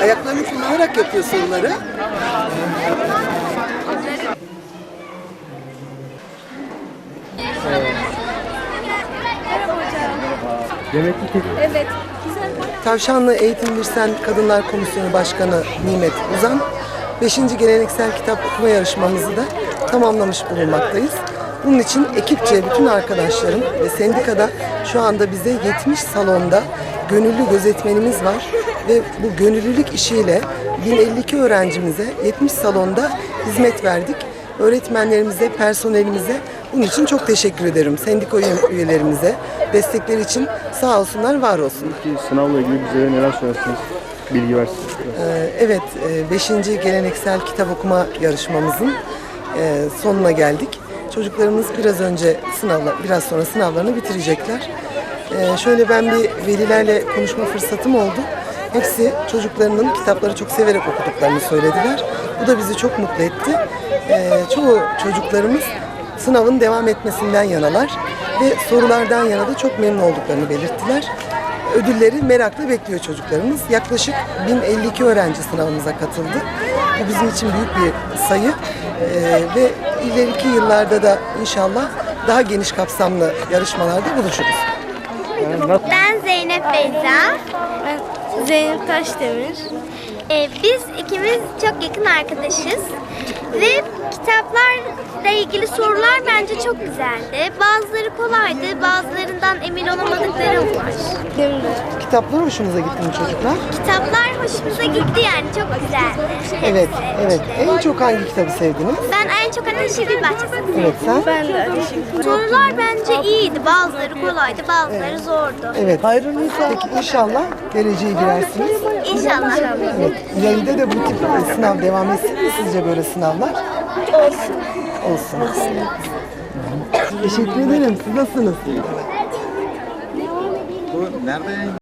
Ayaklarını kullanarak yapıyor soruları. Kek. Evet. Tavşanlı Eğitim Birsen Kadınlar Komisyonu Başkanı Nimet Uzan, 5. geleneksel kitap okuma yarışmamızı da tamamlamış bulunmaktayız. Bunun için ekipçe bütün arkadaşlarım ve sendikada şu anda bize 70 salonda gönüllü gözetmenimiz var ve bu gönüllülük işiyle 1052 öğrencimize 70 salonda hizmet verdik. Öğretmenlerimize, personelimize bunun için çok teşekkür ederim. Sendika üye- üyelerimize destekleri için sağ olsunlar, var olsunlar. Peki sınavla ilgili bize neler söylersiniz? Bilgi biraz. Ee, Evet, 5. geleneksel kitap okuma yarışmamızın e, sonuna geldik. Çocuklarımız biraz önce sınavla, biraz sonra sınavlarını bitirecekler. Ee, Şöyle ben bir velilerle konuşma fırsatım oldu. Hepsi çocuklarının kitapları çok severek okuduklarını söylediler. Bu da bizi çok mutlu etti. Ee, Çoğu çocuklarımız sınavın devam etmesinden yanalar ve sorulardan yana da çok memnun olduklarını belirttiler. Ödülleri merakla bekliyor çocuklarımız. Yaklaşık 1052 öğrenci sınavımıza katıldı. Bu bizim için büyük bir sayı Ee, ve ileriki yıllarda da inşallah daha geniş kapsamlı yarışmalarda buluşuruz. Ben Zeynep Beyza. Ben Zeynep Taşdemir. Ee, biz ikimiz çok yakın arkadaşız. Ve kitaplarla ilgili sorular bence çok güzeldi. Bazıları kolaydı, bazılarından emin olamadıklarım var. De. Kitaplar hoşunuza gitti mi çocuklar? Kitaplar hoşumuza gitti yani, çok güzeldi. Evet, evet. En çok hangi kitabı sevdiniz? Ben en çok Ateş Gül Bahçesi'ni Evet sen? Ben de Sorular bence iyiydi. Bazıları kolaydı, bazıları zordu. Evet. Peki inşallah geleceğe girersiniz. İnşallah. Evet. İleride de bu tip sınav devam etsin mi sizce böyle sınavlar? Olsun. Olsun. Teşekkür ederim. Siz nasılsınız? Bu nerede yayınlanıyor?